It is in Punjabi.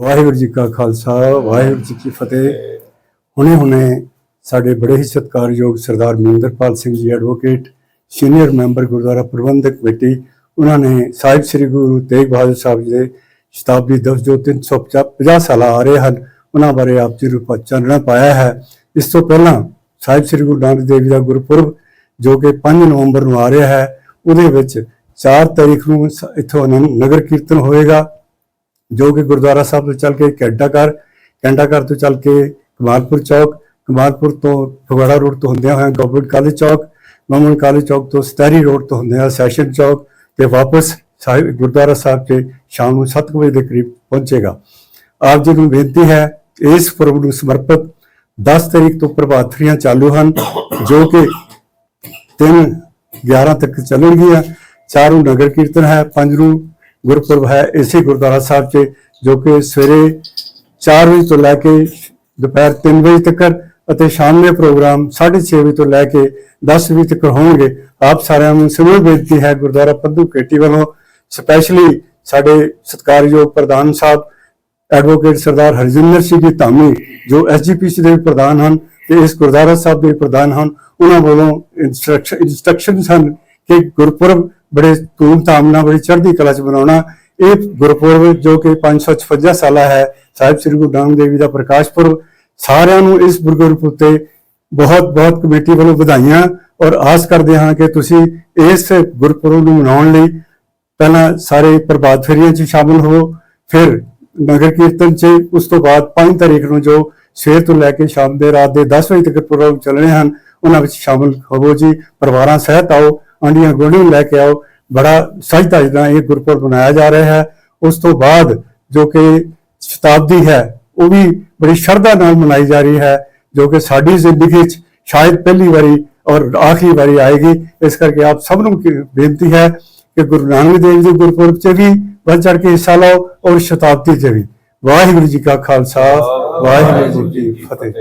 ਵਾਹਿਗੁਰੂ ਜੀ ਕਾ ਖਾਲਸਾ, ਵਾਹਿਗੁਰੂ ਜੀ ਕੀ ਫਤਿਹ। ਹੁਣੇ ਹੁਣੇ ਸਾਡੇ ਬੜੇ ਹੀ ਸਤਿਕਾਰਯੋਗ Sardar Mahinderpal Singh ji advocate senior member Gurdwara Parbandhak committee ਉਹਨਾਂ ਨੇ ਸਾਹਿਬ ਸ੍ਰੀ ਗੁਰੂ ਤੇਗ ਬਹਾਦਰ ਸਾਹਿਬ ਜੀ ਦੇ ਸ਼ਤਾਬਦੀ ਦਿਵਸ ਜੋ 350 ਸਾਲਾ ਆ ਰਹੇ ਹਨ, ਉਹਨਾਂ ਬਾਰੇ ਆਪ ਜੀ ਰੂਪਾ ਚਾਨਣਾ ਪਾਇਆ ਹੈ। ਇਸ ਤੋਂ ਪਹਿਲਾਂ ਸਾਹਿਬ ਸ੍ਰੀ ਗੁਰੂ ਨਾਨਕ ਦੇਵ ਜੀ ਦਾ ਗੁਰਪੁਰਬ ਜੋ ਕਿ 5 ਨਵੰਬਰ ਨੂੰ ਆ ਰਿਹਾ ਹੈ, ਉਹਦੇ ਵਿੱਚ 4 ਤਾਰੀਖ ਨੂੰ ਸ- ਇੱਥੋਂ ਆਨੰਦ ਨਗਰ ਕੀਰਤਨ ਹੋਏਗਾ ਜੋ ਕਿ ਗੁਰਦੁਆਰਾ ਸਾਹਿਬ ਤੋਂ ਚੱਲ ਕੇ ਕੈਂਟਾਘਰ ਕੈਂਟਾਘਰ ਤੋਂ ਚੱਲ ਕੇ ਕਮਾਲਪੁਰ ਚੌਕ, ਕਮਾਲਪੁਰ ਤੋਂ ਫਗਵਾੜਾ ਰੋਡ ਤੋਂ ਹੁੰਦਿਆਂ ਹੋਇਆ ਗਵਰਨਮੈਂਟ ਕਾਲਜ ਚੌਕ ਗਵਰਨਮੈਂਟ ਕਾਲਜ ਚੌਕ ਤੋਂ ਸਟੈਰੀ ਰੋਡ ਤੋਂ ਹੁੰਦਿਆਂ ਸੈਸ਼ਨ ਚੌਕ ਤੇ ਵਾਪਸ ਸਾਹਿਬ ਗੁਰਦੁਆਰਾ ਸਾਹਿਬ 'ਚ ਸ਼ਾਮ ਨੂੰ 7 ਵਜੇ ਦੇ ਕਰੀਬ ਪਹੁੰਚੇਗਾ। ਆਪ ਜੀ ਨੂੰ ਬੇਨਤੀ ਹੈ, ਇਸ ਪੁਰਬ ਨੂੰ ਸਮਰਪਿਤ 10 ਤਰੀਕ ਤੋਂ ਪ੍ਰਭਾਤ ਫੇਰੀਆਂ ਚਾਲੂ ਹਨ, ਜੋ ਕਿ 3 11 ਤੱਕ ਚੱਲਣਗੀਆਂ। ਚਾਰੂ ਨਗਰ ਕੀਰਤਨ ਹੈ ਪੰਜ ਨੂੰ ਗੁਰਪੁਰਬ ਹੈ ਇਸੇ ਗੁਰਦੁਆਰਾ ਸਾਹਿਬ 'ਚ ਜੋ ਕਿ ਸਵੇਰੇ 4 ਵਜੇ ਤੋਂ ਲੈ ਕੇ ਦੁਪਹਿਰ 3 ਵਜੇ ਤੱਕ ਅਤੇ ਸ਼ਾਮ ਦੇ ਪ੍ਰੋਗਰਾਮ 6:30 ਵਜੇ ਤੋਂ ਲੈ ਕੇ 10 ਵਜੇ ਤੱਕ ਹੋਣਗੇ। ਆਪ ਸਾਰਿਆਂ ਨੂੰ ਸਿਮਰ ਬੇਨਤੀ ਹੈ ਗੁਰਦੁਆਰਾ ਪੱਧੂ ਕੇਟੀ ਵੱਲੋਂ। ਸਪੈਸ਼ਲੀ ਸਾਡੇ ਸਤਿਕਾਰਯੋਗ ਪ੍ਰਧਾਨ ਸਾਹਿਬ ਐਡਵੋਕੇਟ ਸਰਦਾਰ ਹਰਜਿੰਦਰ ਸਿੰਘ ਜੀ ਧਾਮੀ, ਜੋ ਐਸਜੀਪੀਸੀ ਦੇ ਪ੍ਰਧਾਨ ਹਨ ਤੇ ਇਸ ਗੁਰਦੁਆਰਾ ਸਾਹਿਬ ਦੇ ਪ੍ਰਧਾਨ ਹਨ, ਉਹਨਾਂ ਵੱਲੋਂ ਇਨਸਟਰਕਸ਼ਨਸ ਹਨ ਕਿ ਗੁਰਪੁਰਬ ਬੜੇ ਧੂਮਧਾਮ ਨਾਲ, ਬੜੀ ਚੜ੍ਹਦੀ ਕਲਾ ਚ ਮਨਾਉਣਾ। ਇਹ ਗੁਰਪੁਰਬ ਜੋ ਕਿ 556 ਸਾਲਾ ਹੈ, ਸਾਹਿਬ ਸ੍ਰੀ ਗੁਰੂ ਨਾਨਕ ਦੇਵ ਜੀ ਦਾ ਪ੍ਰਕਾਸ਼ ਪੁਰਬ ਸਾਰਿਆਂ ਨੂੰ ਇਸ ਗੁਰਪੁਰਬ ਉੱਤੇ ਬਹੁਤ ਬਹੁਤ ਕਮੇਟੀ ਵੱਲੋਂ ਵਧਾਈਆਂ ਔਰ ਆਸ ਕਰਦੇ ਹਾਂ ਕਿ ਤੁਸੀਂ ਇਸ ਗੁਰਪੁਰਬ ਨੂੰ ਮਨਾਉਣ ਲਈ ਪਹਿਲਾਂ ਸਾਰੇ ਪ੍ਰਭਾਤ ਫੇਰੀਆਂ 'ਚ ਸ਼ਾਮਲ ਹੋ ਫਿਰ ਨਗਰ ਕੀਰਤਨ 'ਚ, ਉਸ ਤੋਂ ਬਾਅਦ 5 ਤਾਰੀਖ ਨੂੰ ਜੋ ਸਵੇਰ ਤੋਂ ਲੈ ਕੇ ਸ਼ਾਮ ਦੇ ਰਾਤ ਦੇ 10 ਵਜੇ ਤੱਕ ਪ੍ਰੋਗਰਾਮ ਚੱਲਣੇ ਹਨ, ਉਹਨਾਂ ਵਿੱਚ ਸ਼ਾਮਲ ਹੋਵੋ ਜੀ। ਪਰਿਵਾਰਾਂ ਸਹਿਤ ਆਓ ਆਂਡੀਆਂ ਗੋਡੀਆਂ ਲੈ ਕੇ ਆਓ। ਬੜਾ ਸਜਦਾ ਜਿਹਦਾ ਇਹ ਗੁਰਪੁਰਬ ਮਨਾਇਆ ਜਾ ਰਿਹਾ ਹੈ। ਉਸ ਤੋਂ ਬਾਅਦ ਜੋ ਕਿ ਸ਼ਤਾਬਦੀ ਹੈ ਉਹ ਵੀ ਬੜੀ ਸ਼ਰਧਾ ਨਾਲ ਮਨਾਈ ਜਾ ਰਹੀ ਹੈ, ਜੋ ਕਿ ਸਾਡੀ ਜ਼ਿੰਦਗੀ 'ਚ ਸ਼ਾਇਦ ਪਹਿਲੀ ਵਾਰੀ ਔਰ ਆਖਰੀ ਵਾਰੀ ਆਏਗੀ। ਇਸ ਕਰਕੇ ਆਪ ਸਭ ਨੂੰ ਬੇਨਤੀ ਹੈ ਕਿ ਗੁਰੂ ਨਾਨਕ ਦੇਵ ਜੀ ਗੁਰਪੁਰਬ 'ਚ ਵੀ ਵੱਧ ਚੜ੍ਹ ਕੇ ਹਿੱਸਾ ਲਓ ਔਰ ਸ਼ਤਾਬਦੀ 'ਚ ਵੀ। ਵਾਹਿਗੁਰੂ ਜੀ ਕਾ ਖਾਲਸਾ, ਵਾਹਿਗੁਰੂ ਜੀ ਕੀ ਫਤਿਹ।